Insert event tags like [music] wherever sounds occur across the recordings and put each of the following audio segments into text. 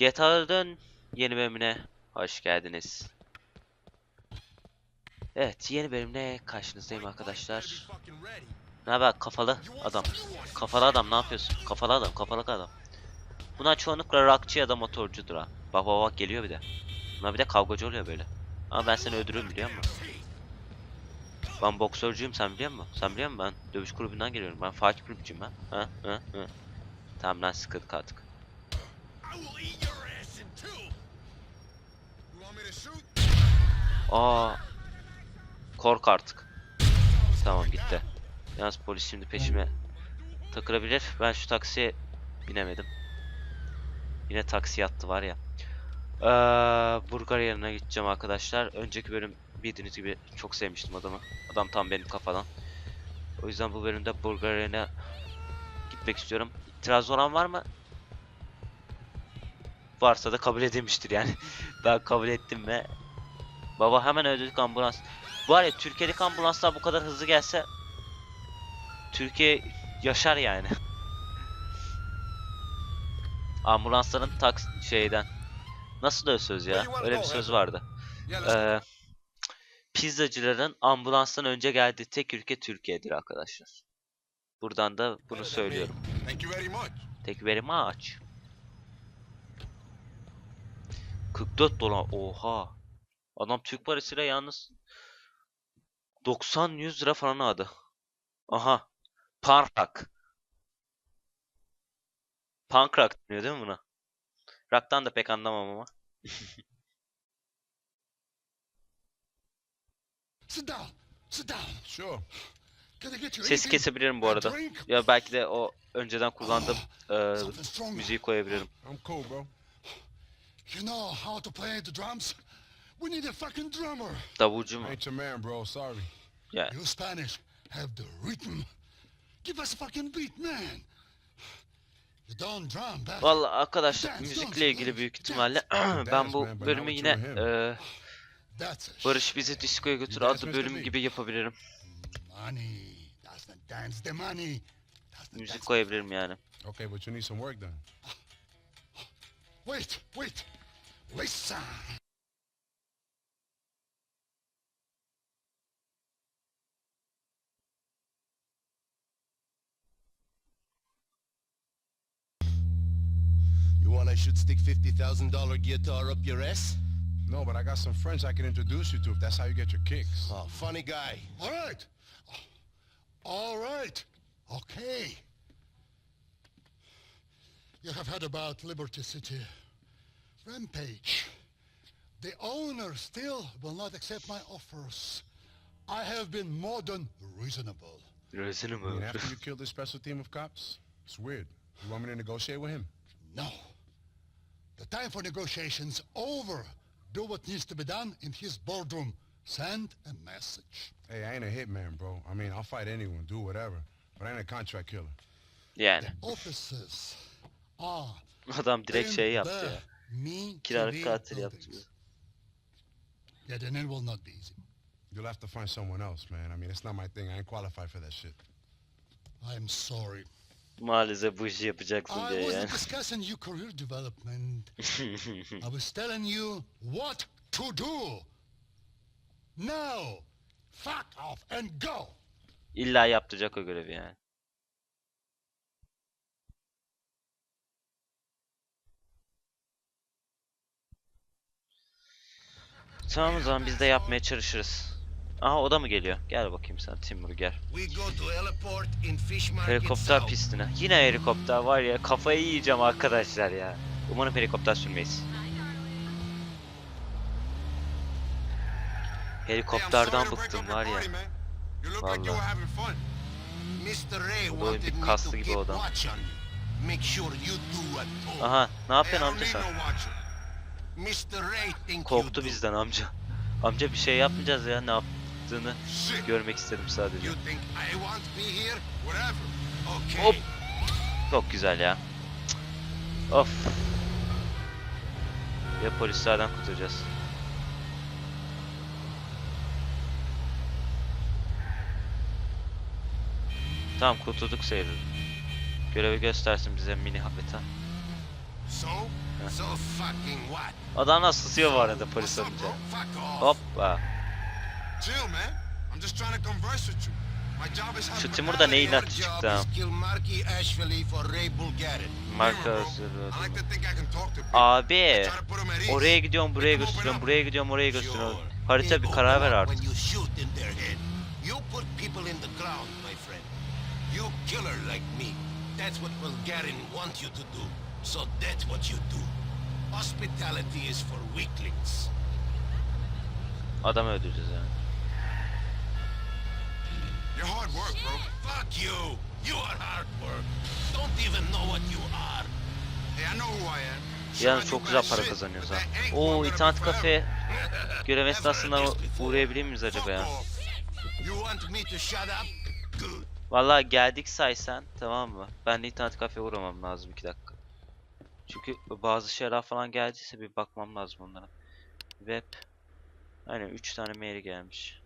GTA'nın yeni bölümüne hoş geldiniz. Evet, yeni bölümle karşınızdayım arkadaşlar. Ne haber kafalı adam? Kafalı adam ne yapıyorsun? Kafalı adam, kafalı adam. Bunlar çoğunlukla rockçı ya da motorcudur ha. Bak bak bak geliyor bir de. Bunlar bir de kavgacı oluyor böyle. Ama ben seni öldürürüm biliyor musun? Ben boksörcüyüm sen biliyor musun? Sen biliyor musun ben dövüş kulübünden geliyorum. Ben Fatih kulüpçüyüm ha. Ha ha ha. Tamam lan sıkıldık artık. Aa. Kork artık. Tamam gitti. Yalnız polis şimdi peşime takılabilir. Ben şu taksiye binemedim. Yine taksi yattı var ya. Ee, yerine gideceğim arkadaşlar. Önceki bölüm bildiğiniz gibi çok sevmiştim adamı. Adam tam benim kafadan. O yüzden bu bölümde yerine gitmek istiyorum. İtiraz olan var mı? Varsa da kabul edilmiştir yani. [laughs] ben kabul ettim ve Baba hemen öldürdük ambulans. Bu var ya Türkiye'deki ambulanslar bu kadar hızlı gelse Türkiye yaşar yani. [laughs] Ambulansların taks şeyden. Nasıl da söz ya? Öyle bir söz vardı. Ee, pizzacıların ambulanstan önce geldiği tek ülke Türkiye'dir arkadaşlar. Buradan da bunu söylüyorum. Thank you very much. Thank you very much. 44 dolar. Oha. Adam Türk parasıyla yalnız 90-100 lira falan aldı. Aha. Park. Punk rock deniyor değil mi buna? Rock'tan da pek anlamam ama. Anything? kesebilirim bu arada. Ya belki de o önceden kullandığım stronger. müziği koyabilirim. You know how to play the drums? We need a fucking drummer. Davulcu mu? Ain't your man, bro. Sorry. Ya You Spanish have the rhythm. Give us a fucking beat, man. You don't drum, but Vallahi arkadaşlar müzikle ilgili büyük ihtimalle [clears throat] ben bu bölümü yine a Barış bizi diskoya götür adlı bölüm gibi yapabilirim. Müzik koyabilirim yani. Okay, but you need some work done. Wait, wait. Listen. You want I should stick $50,000 guitar up your ass? No, but I got some friends I can introduce you to if that's how you get your kicks. Oh, funny guy. All right. All right. Okay. You have heard about Liberty City. Rampage. The owner still will not accept my offers. I have been more than reasonable. Rezil I mean, after you killed this special team of cops, it's weird. You want me to negotiate with him? No. The time for negotiations over. Do what needs to be done in his boardroom. Send a message. Hey, I ain't a hitman, bro. I mean, I'll fight anyone, do whatever. But I ain't a contract killer. Yani The offices are adam direkt in şey yaptı the ya. Me Kiralık katil yaptı. buildings. Yeah, then it will not be easy. You'll have to find someone else, man. I mean, it's not my thing. I ain't qualified for that shit. I'm sorry. Maalesef bu işi yapacaksın I diye yani. wasn't [laughs] discussing your career development. I was telling you what to do. Now, fuck off and go. İlla yaptıracak o görevi yani. Tamam o zaman biz de yapmaya çalışırız. Aha o da mı geliyor? Gel bakayım sen Timur gel. Helikopter pistine. Yine helikopter var ya kafayı yiyeceğim arkadaşlar ya. Umarım helikopter sürmeyiz. Helikopterden bıktım var ya. da wanted bir kaslı gibi adam. Aha ne yapıyorsun amca sen? Korktu bizden amca. Amca bir şey yapmayacağız ya ne yaptığını görmek istedim sadece. Hop. Çok güzel ya. Of. Ya polislerden kurtulacağız. Tamam kurtulduk sayılır. Görevi göstersin bize mini harita. So? Adam nasıl susuyor bu arada polis olunca. Hoppa. Chill, man. I'm just trying to converse with you. My job is Şu Timur da ne inat çıktı ha. Marka. Abi oraya gidiyorum buraya up. buraya gidiyorum oraya götürüyorum. Sure. Harita bir karar ver artık. You shoot in their head, you put people in the ground, my friend. You killer like me. That's what Bulgarin want you to do. So that's what you do. Hospitality is for weaklings. Adam öldüreceğiz yani. You're hard work, bro. Fuck you! You are hard work. Don't even know what you are. Hey, I know who I am. Sure, I Yalnız do çok güzel para kazanıyoruz ha. Oo internet kafe [laughs] görev esnasında uğrayabilir miyiz acaba ya? off. You want me to shut up? Good. Vallahi geldik saysan tamam mı? Ben de internet kafeye uğramam lazım 2 dakika. Çünkü bazı şeyler falan geldiyse bir bakmam lazım onlara. Web. Aynen 3 tane mail gelmiş.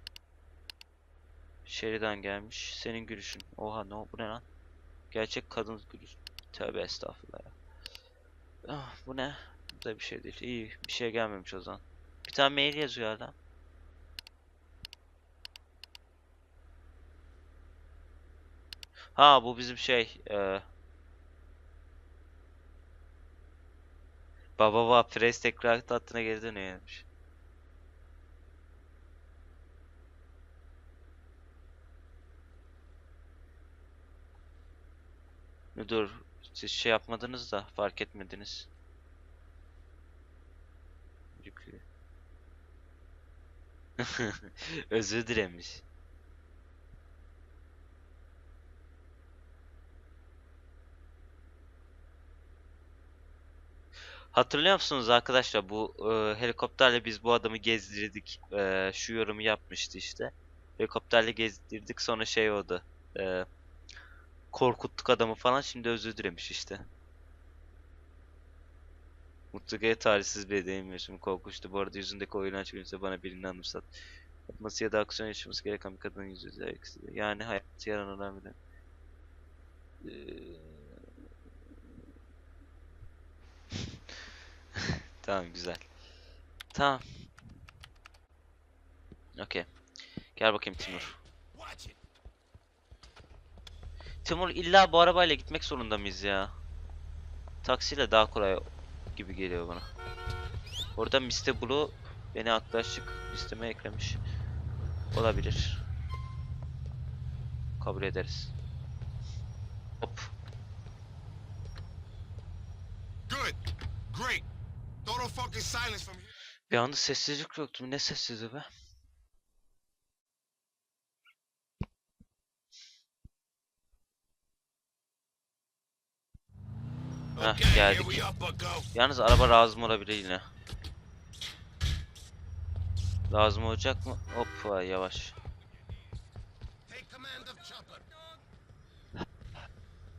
Şeriden gelmiş. Senin gülüşün. Oha ne bu ne lan? Gerçek kadın gülüşü. Tövbe estağfurullah ya. Ah, bu ne? Bu da bir şey değil. İyi bir şey gelmemiş o zaman. Bir tane mail yazıyor adam. Ha bu bizim şey eee Baba baba Pres tekrar tahtına geri dönüyormuş. Dur siz şey yapmadınız da fark etmediniz. Yüklü. [laughs] Özür dilemiş. Hatırlıyor musunuz arkadaşlar bu e, helikopterle biz bu adamı gezdirdik. E, şu yorumu yapmıştı işte. Helikopterle gezdirdik sonra şey oldu. E, korkuttuk adamı falan şimdi özür dilemiş işte. Mutlu G tarihsiz bir değilmişim. Korkunçtu. Bu arada yüzündeki o iğrenç bana birini anımsat. Yapması ya da aksiyon yaşaması gereken bir kadının yüzü Yani hayatı yaran önemli. Ee, Tamam güzel. Tamam. Okey. Gel bakayım Timur. Timur illa bu arabayla gitmek zorunda mıyız ya? Taksiyle daha kolay gibi geliyor bana. Orada Mr. Blue beni arkadaşlık listeme eklemiş. Olabilir. Kabul ederiz. Hop. Bir anda sessizlik yoktu. Ne sessizliği be? Heh, geldik. Yalnız araba lazım olabilir yine. Lazım olacak mı? Hop vay, yavaş.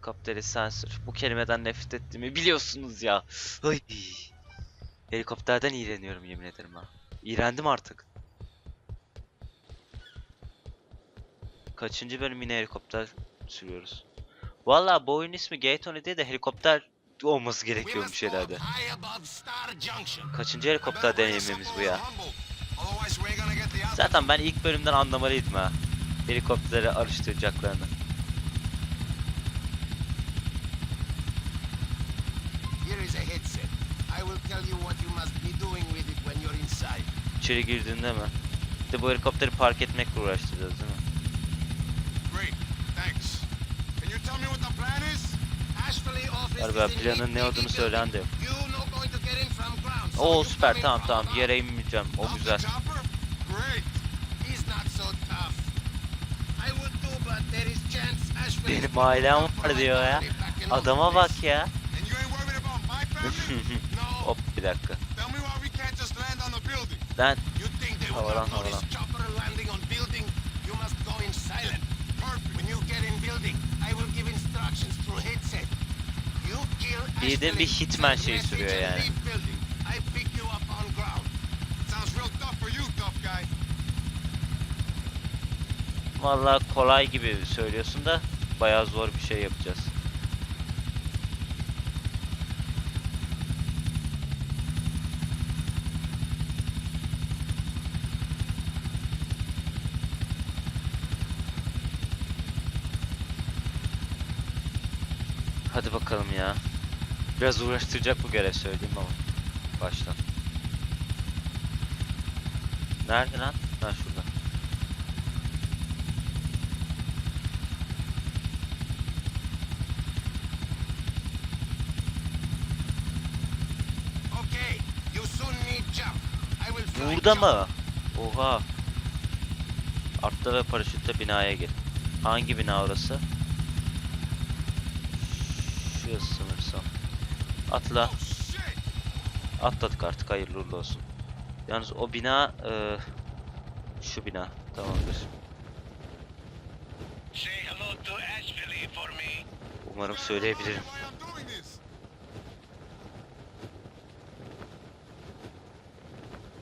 Kapteri sensör. Bu kelimeden nefret ettiğimi biliyorsunuz ya. Ay. Helikopterden iğreniyorum yemin ederim ha. İğrendim artık. Kaçıncı bölüm yine helikopter sürüyoruz. Valla bu oyun ismi Gaytoni değil de helikopter olması gerekiyormuş herhalde. Kaçıncı helikopter deneyimimiz bu ya? Zaten ben ilk bölümden anlamalıydım ha. Helikopterleri araştıracaklarını. İçeri girdiğinde mi? Bir de bu helikopteri park etmekle uğraştıracağız değil mi? Galiba planın ne olduğunu söyleyen de yok. Oo süper tamam tamam yere inmeyeceğim o güzel. Benim ailem var diyor ya. Adama bak ya. [laughs] bir dakika. Lan. Havalan, havalan. kill Bildiğin bir hitman message sürüyor yani. vallahi kolay gibi söylüyorsun da bayağı zor bir şey yapacağız. Hadi bakalım ya. Biraz uğraştıracak bu görev söyleyeyim ama. Baştan. Nerede lan? Ha şurada. Burada mı? Oha. Atla ve paraşütle binaya gir. Hangi bina orası? Şurası sanırsam. Atla. Atladık artık hayırlı uğurlu olsun. Yalnız o bina eee, şu bina tamamdır. Umarım söyleyebilirim.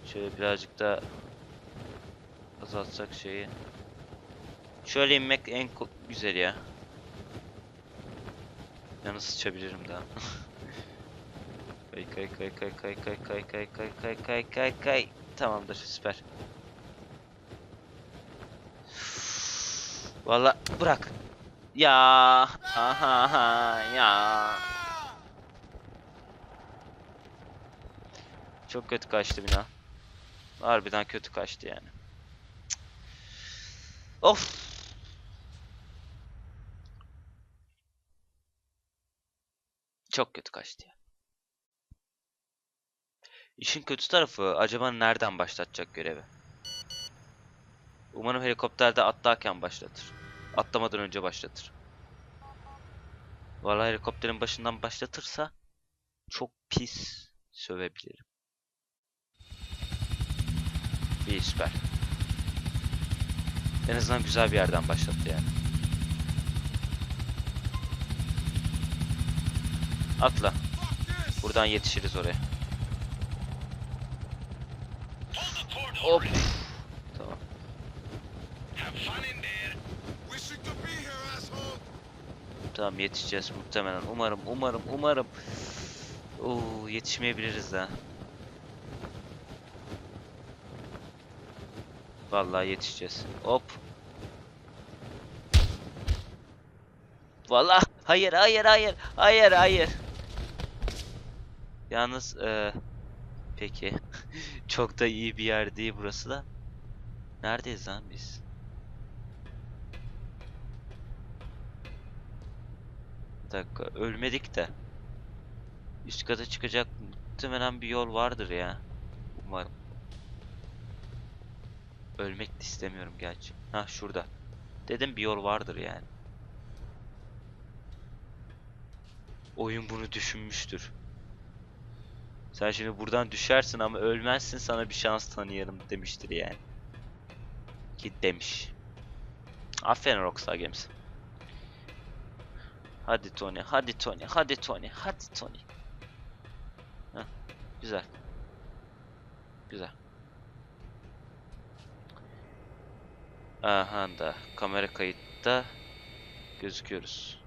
Şöyle birazcık da azaltsak şeyi. Şöyle inmek en güzel ya. Yalnız sıçabilirim daha. kay kay kay kay kay kay kay kay kay kay kay kay kay. Tamamdır süper. Valla bırak. Ya aha ha ya. Çok kötü kaçtı bina. Harbiden kötü kaçtı yani. Of. Çok kötü kaçtı ya. İşin kötü tarafı acaba nereden başlatacak görevi? Umarım helikopterde atlarken başlatır. Atlamadan önce başlatır. Vallahi helikopterin başından başlatırsa çok pis sövebilirim. İyi süper. En azından güzel bir yerden başlattı yani. Atla. Buradan yetişiriz oraya. Hop. Tamam. Tamam yetişeceğiz muhtemelen. Umarım, umarım, umarım. Oo yetişmeyebiliriz daha. Vallahi yetişeceğiz. Hop. Vallahi hayır hayır hayır hayır hayır. Yalnız eee peki [laughs] çok da iyi bir yer değil burası da. Neredeyiz lan biz? Bir dakika ölmedik de. Üst kata çıkacak muhtemelen bir yol vardır ya. Umarım. Ölmek de istemiyorum gerçi. Ha şurada. Dedim bir yol vardır yani. Oyun bunu düşünmüştür. Sen şimdi buradan düşersin ama ölmezsin sana bir şans tanıyarım demiştir yani. Ki demiş. Aferin Rockstar Games. Hadi Tony, hadi Tony, hadi Tony, hadi Tony. Heh, güzel. Güzel. Aha da kamera kayıtta gözüküyoruz.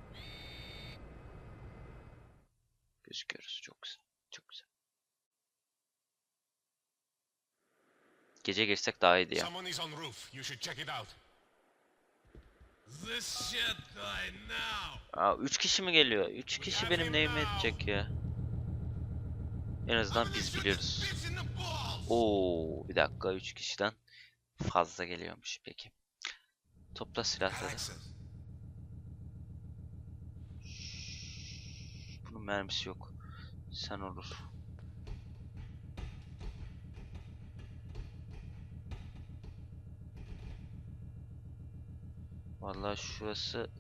Gözüküyoruz. Çok güzel. Gece geçsek daha iyiydi ya. Aa, üç kişi mi geliyor? Üç kişi benim neyime edecek ya. En azından biz biliyoruz. Oo, bir dakika üç kişiden fazla geliyormuş peki. Topla silahları. Bunun mermisi yok. Sen olur. Vallahi şurası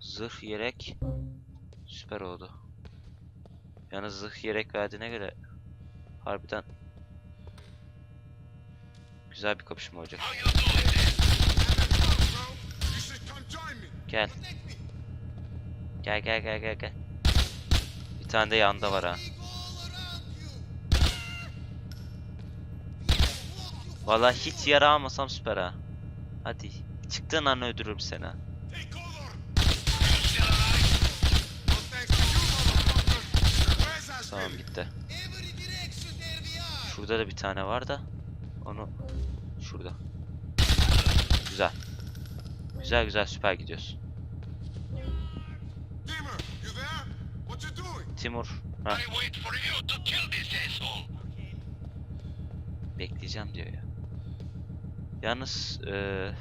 zırh yelek süper oldu. Yalnız zırh yelek verdiğine göre harbiden güzel bir kapışma olacak. Gel. Gel gel gel gel gel. Bir tane de yanda var ha. Vallahi hiç yara almasam süper ha. Hadi. Çıktığın an öldürürüm seni. Tamam bitti. Şurada da bir tane var da. Onu şurada. Güzel. Güzel güzel süper gidiyoruz. Timur. Ha. Bekleyeceğim diyor ya. Yalnız ee,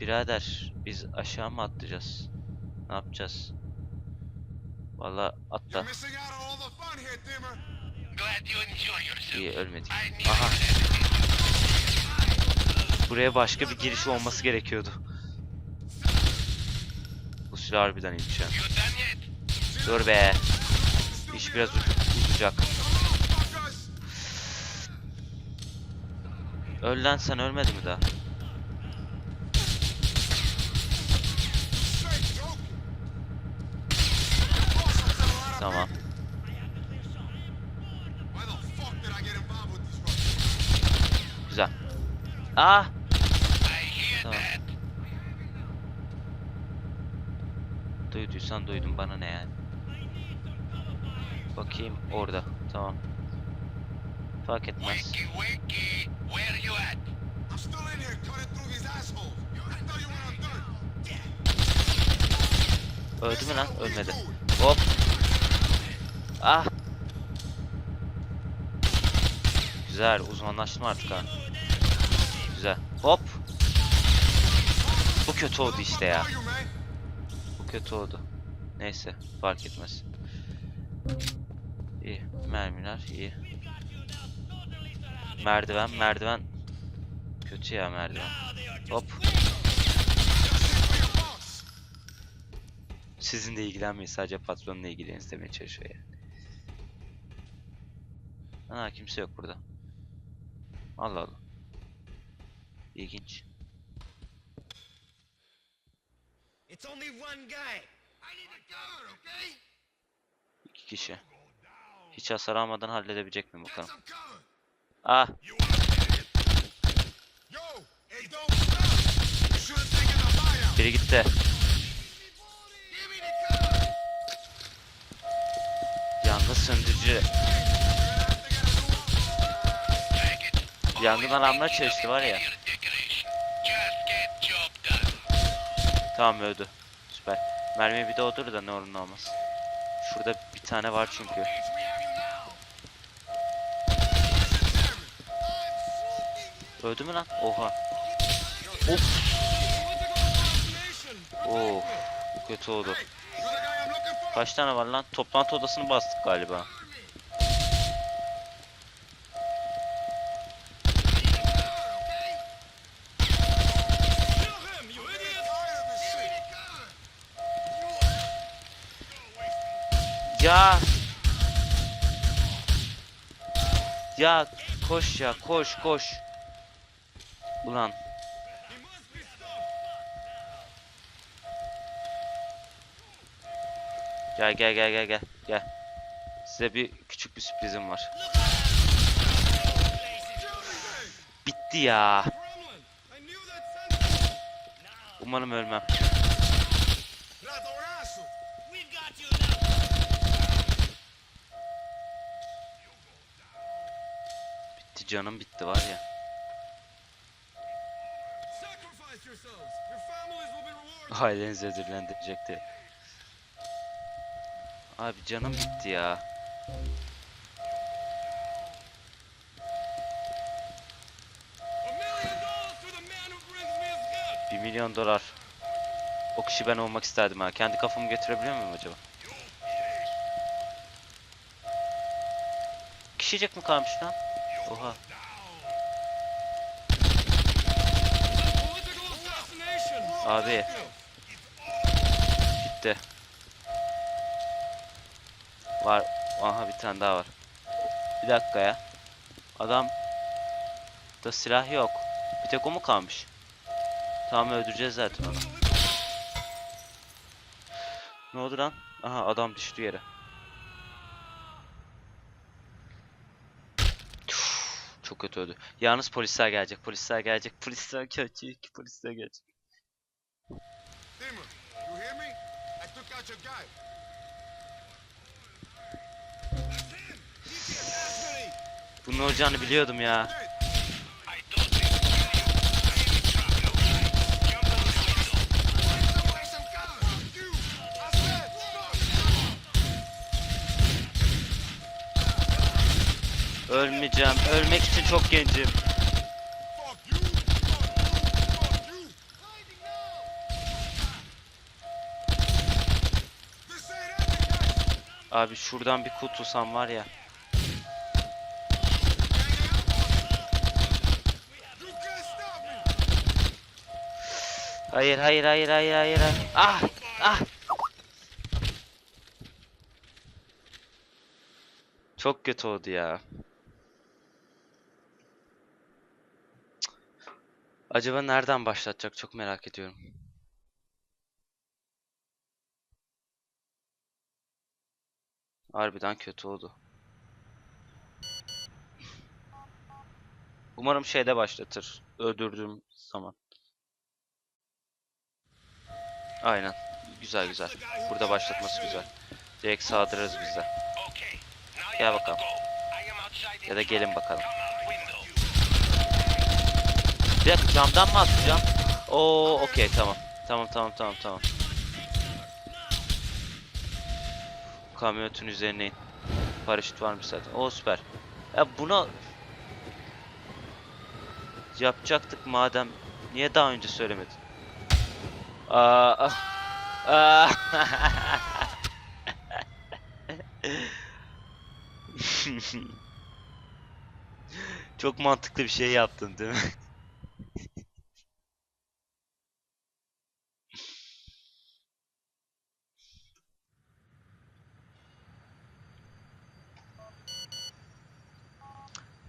birader biz aşağı mı atlayacağız? Ne yapacağız? Vallahi atla. İyi ölmedik. Aha. Buraya başka bir giriş olması gerekiyordu. Bu silah harbiden yet? Dur be. İş biraz uz- uzayacak. Öl lan sen ölmedi mi daha? Fuckers? Güzel. Ah! Tamam. Duyduysan duydum bana ne yani. Bakayım orada. Tamam. Fark etmez. Öldü mü lan? Ölmedi. Hop. Ah. Güzel. Uzmanlaştım artık ha. Güzel. Hop. Bu kötü oldu işte ya. Bu kötü oldu. Neyse. Fark etmez. İyi. Mermiler iyi. Merdiven merdiven. Kötü ya merdiven. Hop. Sizinle ilgilenmeyin sadece patronla ilgilenin demeye çalışıyor yani. Aa kimse yok burada. Allah Allah. İlginç. It's only one guy. I need a cover, okay? İki kişi. Hiç hasar almadan halledebilecek mi bakalım? Ah Yo, it don't stop. Yangın alarmına çalıştı var ya. Tamam öldü. Süper. Mermi bir de odur da ne olur ne olmaz. Şurada bir tane var çünkü. Öldü mü lan? Oha. Of. Bu kötü oldu. Kaç tane var lan? Toplantı odasını bastık galiba. Ya. Ya koş ya koş koş. Ulan. Gel gel gel gel gel gel. Size bir küçük bir sürprizim var. Bitti ya. Umarım ölmem. Canım bitti var ya. Ailenizi ödüllendirecekti. Abi canım bitti ya. 1 milyon dolar. O kişi ben olmak isterdim ha. Kendi kafamı götürebiliyor muyum acaba? Kişicek mi kalmış lan? Oha. Abi. Gitti. Var. Aha bir tane daha var. Bir dakika ya. Adam da silah yok. Bir tek o mu kalmış? Tamam öldüreceğiz zaten onu. Ne oldu lan? Aha adam düştü yere. Çok kötü öldü. Yalnız polisler gelecek. Polisler gelecek. [laughs] Polisler gelecek. Polisler gelecek. Bunun olacağını biliyordum ya. Ölmeyeceğim. Ölmek için çok gencim. Abi şuradan bir kutusam var ya. Hayır hayır hayır hayır hayır. Ah ah. Çok kötü oldu ya. Acaba nereden başlatacak çok merak ediyorum. Harbiden kötü oldu. Umarım şeyde başlatır. Öldürdüğüm zaman. Aynen. Güzel güzel. Burada başlatması güzel. Direkt sağdırırız biz. Gel bakalım. Ya da gelin bakalım. Bir camdan mı atacağım? Oo okey tamam. Tamam tamam tamam tamam. Kamyonetin üzerine in. Paraşüt varmış zaten. O süper. Ya buna yapacaktık madem niye daha önce söylemedin? Aa, ah. Aa. [laughs] Çok mantıklı bir şey yaptın değil mi?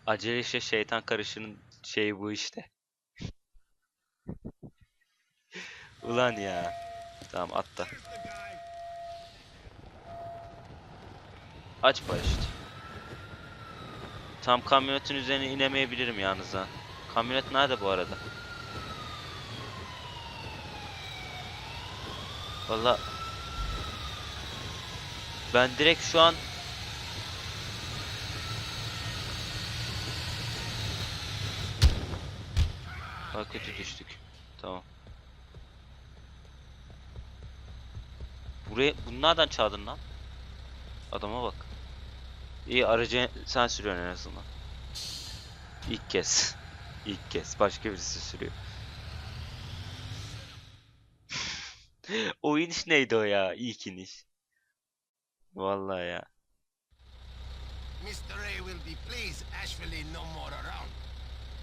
Acele işe şeytan karışının şeyi bu işte. [laughs] Ulan ya. Tamam atla. Aç paraşüt. Tam kamyonetin üzerine inemeyebilirim yalnız ha. Kamyonet nerede bu arada? Valla ben direkt şu an Ha kötü düştük. Tamam. Buraya bunu nereden çaldın lan? Adama bak. İyi aracı sen sürüyorsun en azından. İlk kez. [laughs] İlk kez. Başka birisi sürüyor. [laughs] o iniş neydi o ya? İlk iniş. Vallahi ya. Mr. A will be pleased Asheville no more around.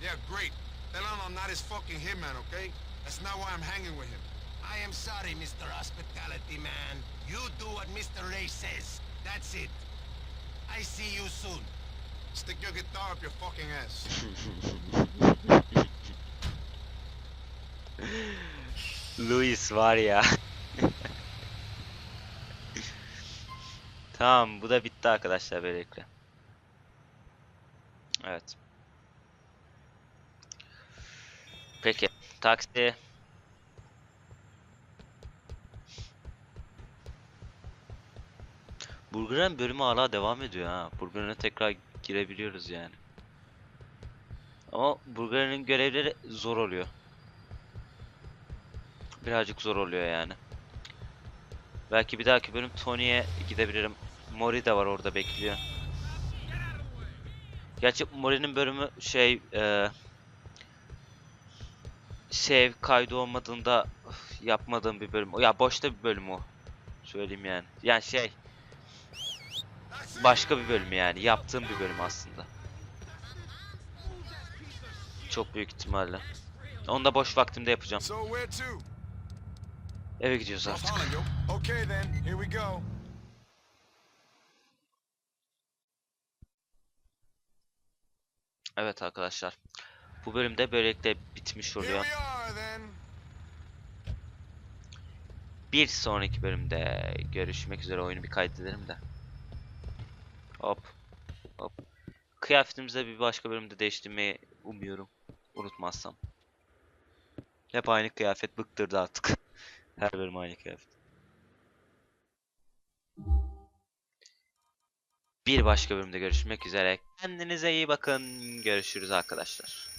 Yeah, great. Tell him I'm not his fucking hitman, okay? That's not why I'm hanging with him. I am sorry, Mr. Hospitality Man. You do what Mr. Ray says. That's it. I see you soon. Stick your guitar up your fucking ass. [laughs] Luis var ya. [laughs] tamam bu da bitti arkadaşlar böylelikle. Evet. Peki taksi. Burger'ın bölümü hala devam ediyor ha. Burger'ına tekrar girebiliyoruz yani. Ama Burger'ın görevleri zor oluyor. Birazcık zor oluyor yani. Belki bir dahaki bölüm Tony'ye gidebilirim. Mori de var orada bekliyor. Gerçi Mori'nin bölümü şey eee save kaydı olmadığında yapmadığım bir bölüm. Ya boşta bir bölüm o. Söyleyeyim yani. Yani şey başka bir bölüm yani. Yaptığım bir bölüm aslında. Çok büyük ihtimalle. Onu da boş vaktimde yapacağım. Eve gidiyoruz artık. Evet arkadaşlar. Bu bölümde böylelikle bitmiş oluyor. Bir sonraki bölümde görüşmek üzere. Oyunu bir kaydedelim de. Hop. Hop. Kıyafetimizi bir başka bölümde değiştirmeyi umuyorum. Unutmazsam. Hep aynı kıyafet bıktırdı artık. [laughs] Her bölüm aynı kıyafet. Bir başka bölümde görüşmek üzere. Kendinize iyi bakın. Görüşürüz arkadaşlar.